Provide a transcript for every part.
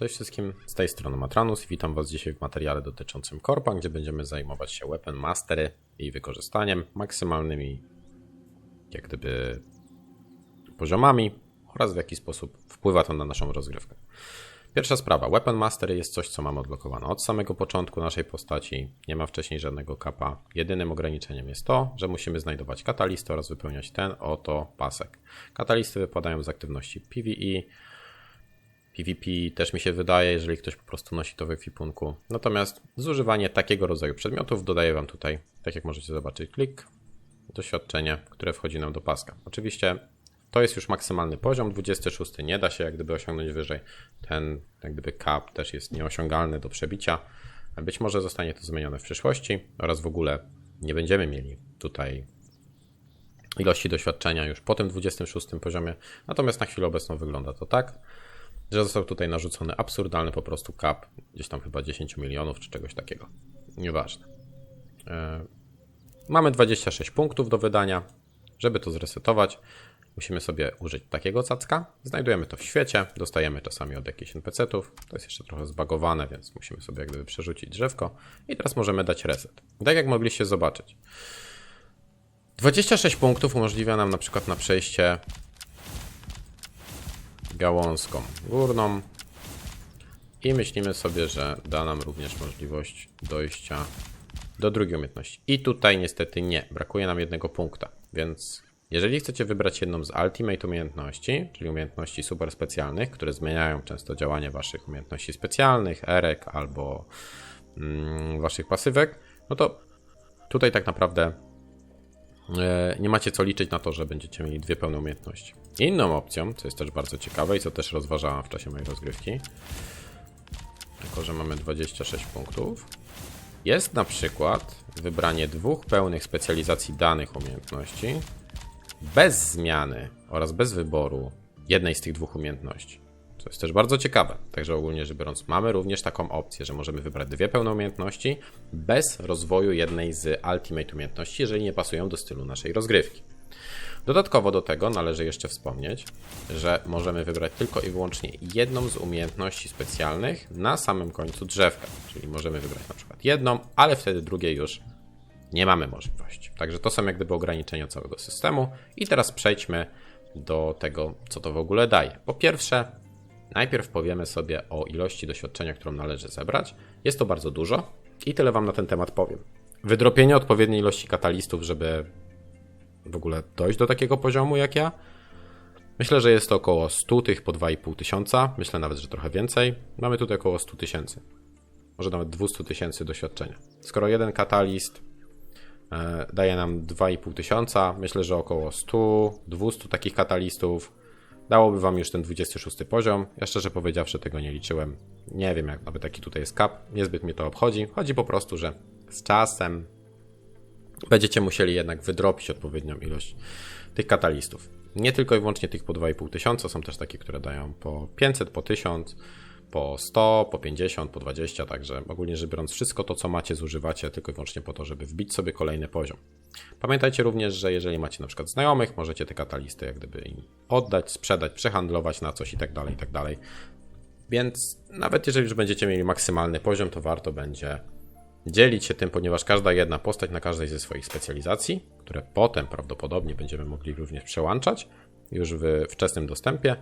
Cześć wszystkim, z tej strony Matranus witam Was dzisiaj w materiale dotyczącym Korpa, gdzie będziemy zajmować się Weapon Mastery i wykorzystaniem, maksymalnymi jak gdyby poziomami oraz w jaki sposób wpływa to na naszą rozgrywkę. Pierwsza sprawa, Weapon Mastery jest coś, co mamy odblokowane od samego początku naszej postaci, nie ma wcześniej żadnego kapa. Jedynym ograniczeniem jest to, że musimy znajdować katalisty oraz wypełniać ten oto pasek. Katalisty wypadają z aktywności PvE, PvP też mi się wydaje, jeżeli ktoś po prostu nosi to w ekwipunku. Natomiast zużywanie takiego rodzaju przedmiotów dodaje Wam tutaj, tak jak możecie zobaczyć, klik, doświadczenie, które wchodzi nam do paska. Oczywiście to jest już maksymalny poziom, 26 nie da się jak gdyby osiągnąć wyżej. Ten jak gdyby cap też jest nieosiągalny do przebicia. Być może zostanie to zmienione w przyszłości oraz w ogóle nie będziemy mieli tutaj ilości doświadczenia już po tym 26 poziomie. Natomiast na chwilę obecną wygląda to tak że został tutaj narzucony absurdalny po prostu cap, gdzieś tam chyba 10 milionów czy czegoś takiego. Nieważne. E, mamy 26 punktów do wydania. Żeby to zresetować, musimy sobie użyć takiego cacka. Znajdujemy to w świecie, dostajemy czasami od jakichś NPC-ów. To jest jeszcze trochę zbagowane, więc musimy sobie jak gdyby przerzucić drzewko. I teraz możemy dać reset. Tak jak mogliście zobaczyć. 26 punktów umożliwia nam na przykład na przejście gałązką górną. I myślimy sobie, że da nam również możliwość dojścia do drugiej umiejętności. I tutaj niestety nie, brakuje nam jednego punkta, więc jeżeli chcecie wybrać jedną z Ultimate umiejętności, czyli umiejętności super specjalnych, które zmieniają często działanie waszych umiejętności specjalnych, erek albo mm, waszych pasywek, no to tutaj tak naprawdę nie macie co liczyć na to, że będziecie mieli dwie pełne umiejętności. Inną opcją, co jest też bardzo ciekawe i co też rozważałam w czasie mojej rozgrywki, jako że mamy 26 punktów, jest na przykład wybranie dwóch pełnych specjalizacji danych umiejętności bez zmiany oraz bez wyboru jednej z tych dwóch umiejętności. Co jest też bardzo ciekawe. Także ogólnie rzecz biorąc, mamy również taką opcję, że możemy wybrać dwie pełne umiejętności bez rozwoju jednej z ultimate umiejętności, jeżeli nie pasują do stylu naszej rozgrywki. Dodatkowo do tego należy jeszcze wspomnieć, że możemy wybrać tylko i wyłącznie jedną z umiejętności specjalnych na samym końcu drzewka. Czyli możemy wybrać na przykład jedną, ale wtedy drugiej już nie mamy możliwości. Także to są jak gdyby ograniczenia całego systemu. I teraz przejdźmy do tego, co to w ogóle daje. Po pierwsze, Najpierw powiemy sobie o ilości doświadczenia, którą należy zebrać. Jest to bardzo dużo i tyle Wam na ten temat powiem. Wydropienie odpowiedniej ilości katalistów, żeby w ogóle dojść do takiego poziomu jak ja. Myślę, że jest to około 100 tych po 2,5 tysiąca. Myślę nawet, że trochę więcej. Mamy tutaj około 100 tysięcy. Może nawet 200 tysięcy doświadczenia. Skoro jeden katalist e, daje nam 2,5 tysiąca, myślę, że około 100, 200 takich katalistów Dałoby wam już ten 26 poziom. Ja szczerze powiedziawszy tego nie liczyłem. Nie wiem jak nawet taki tutaj jest cap. Niezbyt mnie to obchodzi. Chodzi po prostu, że z czasem będziecie musieli jednak wydropić odpowiednią ilość tych katalistów. Nie tylko i wyłącznie tych po 2,5 tysiąca, są też takie, które dają po 500, po 1000 po 100, po 50, po 20, także ogólnie rzecz biorąc wszystko to, co macie, zużywacie tylko i wyłącznie po to, żeby wbić sobie kolejny poziom. Pamiętajcie również, że jeżeli macie na przykład znajomych, możecie te katalisty jak gdyby im oddać, sprzedać, przehandlować na coś i tak dalej, i tak dalej. Więc nawet jeżeli już będziecie mieli maksymalny poziom, to warto będzie dzielić się tym, ponieważ każda jedna postać na każdej ze swoich specjalizacji, które potem prawdopodobnie będziemy mogli również przełączać już w wczesnym dostępie,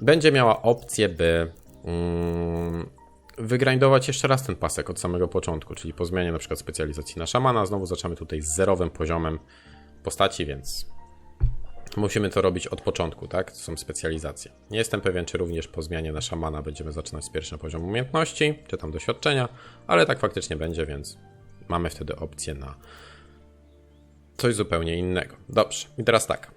będzie miała opcję, by wygrindować jeszcze raz ten pasek od samego początku, czyli po zmianie na przykład specjalizacji na szamana, znowu zaczynamy tutaj z zerowym poziomem postaci, więc musimy to robić od początku, tak? To są specjalizacje. Nie jestem pewien, czy również po zmianie na szamana będziemy zaczynać z pierwszym poziomem umiejętności, czy tam doświadczenia, ale tak faktycznie będzie, więc mamy wtedy opcję na coś zupełnie innego. Dobrze, i teraz tak.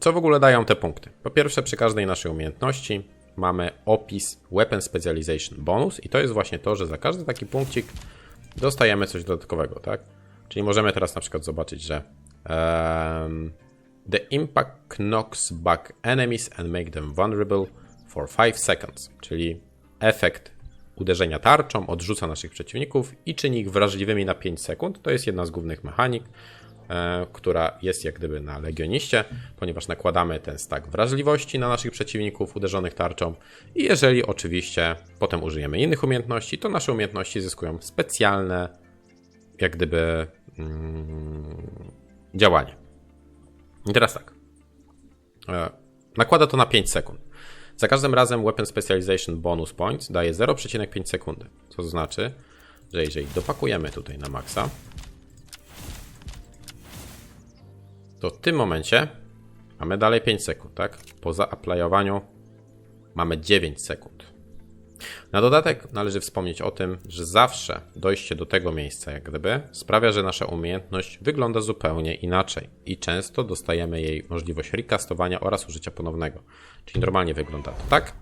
Co w ogóle dają te punkty? Po pierwsze, przy każdej naszej umiejętności mamy opis Weapon Specialization Bonus i to jest właśnie to, że za każdy taki punkcik dostajemy coś dodatkowego, tak? Czyli możemy teraz na przykład zobaczyć, że um, The impact knocks back enemies and make them vulnerable for 5 seconds, czyli efekt uderzenia tarczą odrzuca naszych przeciwników i czyni ich wrażliwymi na 5 sekund. To jest jedna z głównych mechanik która jest jak gdyby na Legioniście, ponieważ nakładamy ten stack wrażliwości na naszych przeciwników uderzonych tarczą i jeżeli oczywiście potem użyjemy innych umiejętności, to nasze umiejętności zyskują specjalne jak gdyby mm, działanie. I teraz tak. E, nakłada to na 5 sekund. Za każdym razem Weapon Specialization Bonus Points daje 0,5 sekundy. Co znaczy, że jeżeli dopakujemy tutaj na maksa, to w tym momencie mamy dalej 5 sekund, tak? Po zaaplayowaniu mamy 9 sekund. Na dodatek należy wspomnieć o tym, że zawsze dojście do tego miejsca, jak gdyby, sprawia, że nasza umiejętność wygląda zupełnie inaczej i często dostajemy jej możliwość recastowania oraz użycia ponownego. Czyli normalnie wygląda to tak,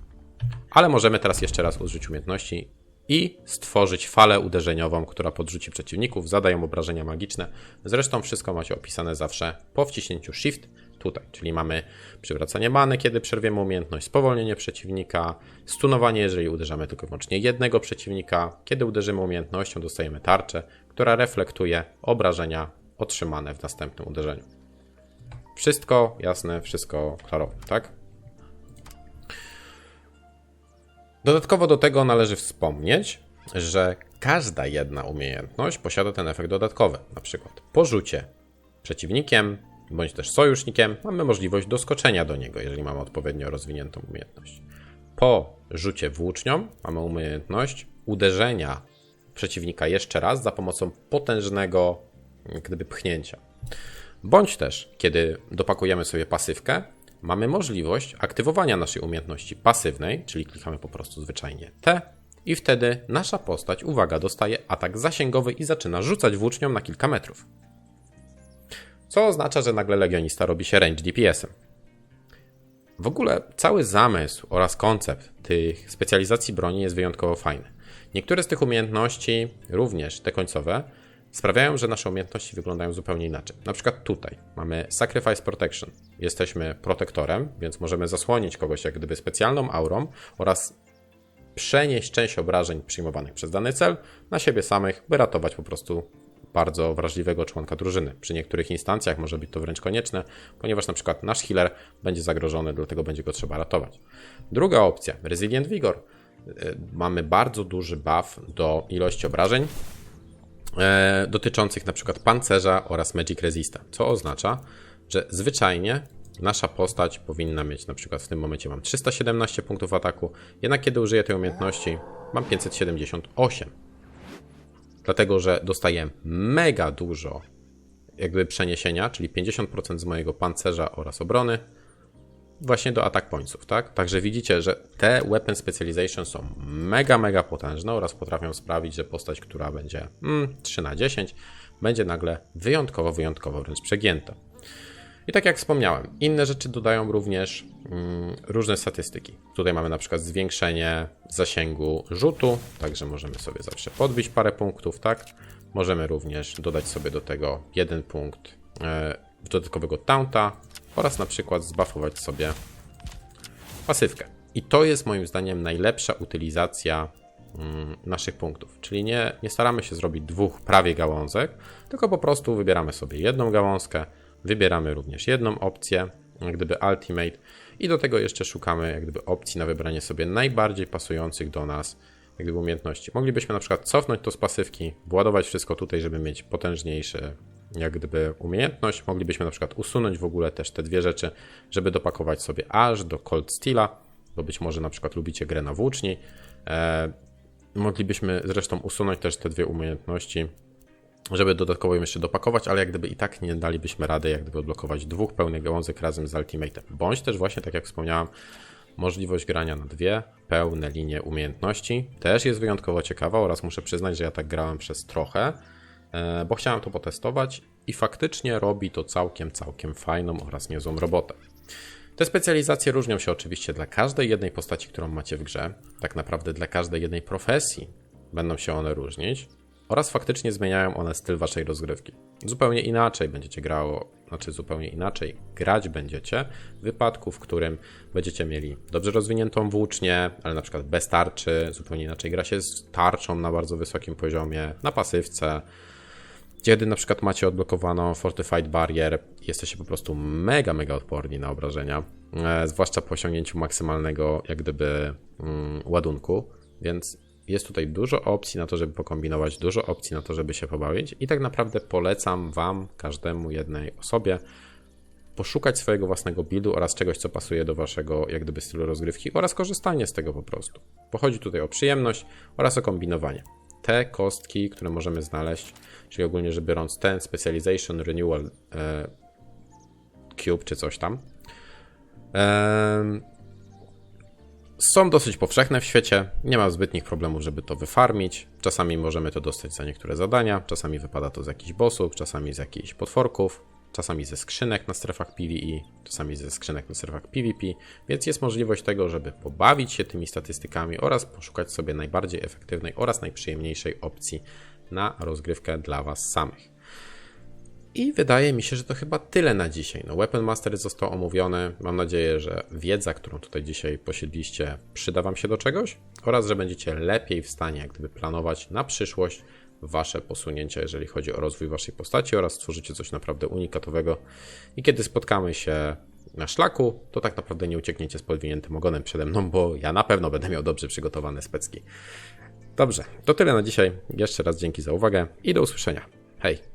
ale możemy teraz jeszcze raz użyć umiejętności i stworzyć falę uderzeniową, która podrzuci przeciwników, zadają obrażenia magiczne. Zresztą wszystko macie opisane zawsze po wciśnięciu Shift tutaj, czyli mamy przywracanie many, kiedy przerwiemy umiejętność, spowolnienie przeciwnika, stunowanie, jeżeli uderzamy tylko wyłącznie jednego przeciwnika. Kiedy uderzymy umiejętnością, dostajemy tarczę, która reflektuje obrażenia otrzymane w następnym uderzeniu. Wszystko jasne, wszystko klarowne, tak? Dodatkowo do tego należy wspomnieć, że każda jedna umiejętność posiada ten efekt dodatkowy. Na przykład po rzucie przeciwnikiem bądź też sojusznikiem mamy możliwość doskoczenia do niego, jeżeli mamy odpowiednio rozwiniętą umiejętność. Po rzucie włócznią mamy umiejętność uderzenia przeciwnika jeszcze raz za pomocą potężnego gdyby pchnięcia. Bądź też, kiedy dopakujemy sobie pasywkę, mamy możliwość aktywowania naszej umiejętności pasywnej, czyli klikamy po prostu zwyczajnie T i wtedy nasza postać, uwaga, dostaje atak zasięgowy i zaczyna rzucać włócznią na kilka metrów. Co oznacza, że nagle legionista robi się range DPS-em. W ogóle cały zamysł oraz koncept tych specjalizacji broni jest wyjątkowo fajny. Niektóre z tych umiejętności, również te końcowe, sprawiają, że nasze umiejętności wyglądają zupełnie inaczej. Na przykład tutaj mamy Sacrifice Protection. Jesteśmy protektorem, więc możemy zasłonić kogoś jak gdyby specjalną aurą oraz przenieść część obrażeń przyjmowanych przez dany cel na siebie samych, by ratować po prostu bardzo wrażliwego członka drużyny. Przy niektórych instancjach może być to wręcz konieczne, ponieważ na przykład nasz healer będzie zagrożony, dlatego będzie go trzeba ratować. Druga opcja, Resilient Vigor. Mamy bardzo duży buff do ilości obrażeń, e, dotyczących na przykład pancerza oraz Magic Resista, co oznacza, że zwyczajnie nasza postać powinna mieć przykład w tym momencie mam 317 punktów ataku, jednak kiedy użyję tej umiejętności mam 578. Dlatego, że dostaję mega dużo jakby przeniesienia, czyli 50% z mojego pancerza oraz obrony właśnie do attack pointsów, tak? Także widzicie, że te weapon specialization są mega, mega potężne oraz potrafią sprawić, że postać, która będzie mm, 3 na 10, będzie nagle wyjątkowo, wyjątkowo wręcz przegięta. I tak jak wspomniałem, inne rzeczy dodają również mm, różne statystyki. Tutaj mamy na przykład zwiększenie zasięgu rzutu, także możemy sobie zawsze podbić parę punktów, tak? Możemy również dodać sobie do tego jeden punkt e, dodatkowego taunta oraz na przykład zbuffować sobie pasywkę. I to jest moim zdaniem najlepsza utylizacja mm, naszych punktów. Czyli nie, nie staramy się zrobić dwóch prawie gałązek, tylko po prostu wybieramy sobie jedną gałązkę, wybieramy również jedną opcję, jak gdyby Ultimate i do tego jeszcze szukamy jak gdyby opcji na wybranie sobie najbardziej pasujących do nas jak gdyby umiejętności. Moglibyśmy na przykład cofnąć to z pasywki, władować wszystko tutaj, żeby mieć potężniejszy jak gdyby umiejętność. Moglibyśmy na przykład usunąć w ogóle też te dwie rzeczy, żeby dopakować sobie aż do Cold Steela, bo być może na przykład lubicie grę na włóczni. E, moglibyśmy zresztą usunąć też te dwie umiejętności, żeby dodatkowo ją jeszcze dopakować, ale jak gdyby i tak nie dalibyśmy rady jak gdyby odblokować dwóch pełnych gałązek razem z Ultimatem. Bądź też właśnie, tak jak wspomniałam, możliwość grania na dwie pełne linie umiejętności też jest wyjątkowo ciekawa oraz muszę przyznać, że ja tak grałem przez trochę, bo chciałem to potestować i faktycznie robi to całkiem, całkiem fajną oraz niezłą robotę. Te specjalizacje różnią się oczywiście dla każdej jednej postaci, którą macie w grze, tak naprawdę dla każdej jednej profesji będą się one różnić oraz faktycznie zmieniają one styl waszej rozgrywki. Zupełnie inaczej będziecie grało, znaczy zupełnie inaczej grać będziecie w wypadku, w którym będziecie mieli dobrze rozwiniętą włócznię, ale na przykład bez tarczy, zupełnie inaczej gra się z tarczą na bardzo wysokim poziomie, na pasywce, Kiedy na przykład macie odblokowaną Fortified Barrier, jesteście po prostu mega, mega odporni na obrażenia, e, zwłaszcza po osiągnięciu maksymalnego, jak gdyby, mm, ładunku, więc jest tutaj dużo opcji na to, żeby pokombinować, dużo opcji na to, żeby się pobawić i tak naprawdę polecam Wam, każdemu jednej osobie, poszukać swojego własnego buildu oraz czegoś, co pasuje do Waszego, jak gdyby, stylu rozgrywki oraz korzystanie z tego po prostu. Bo chodzi tutaj o przyjemność oraz o kombinowanie. Te kostki, które możemy znaleźć, czyli ogólnie rzecz biorąc ten Specialization Renewal e, Cube czy coś tam, em, są dosyć powszechne w świecie, nie ma zbytnich problemów, żeby to wyfarmić. Czasami możemy to dostać za niektóre zadania, czasami wypada to z jakichś bossów, czasami z jakichś potworków, czasami ze skrzynek na strefach PvE, czasami ze skrzynek na strefach PvP, więc jest możliwość tego, żeby pobawić się tymi statystykami oraz poszukać sobie najbardziej efektywnej oraz najprzyjemniejszej opcji na rozgrywkę dla Was samych. I wydaje mi się, że to chyba tyle na dzisiaj. No, Weapon Master został omówiony. Mam nadzieję, że wiedza, którą tutaj dzisiaj posiedliście, przyda Wam się do czegoś oraz że będziecie lepiej w stanie jak gdyby planować na przyszłość Wasze posunięcia, jeżeli chodzi o rozwój Waszej postaci oraz stworzycie coś naprawdę unikatowego. I kiedy spotkamy się na szlaku, to tak naprawdę nie uciekniecie z podwiniętym ogonem przede mną, bo ja na pewno będę miał dobrze przygotowane specki. Dobrze, to tyle na dzisiaj. Jeszcze raz dzięki za uwagę i do usłyszenia. Hej!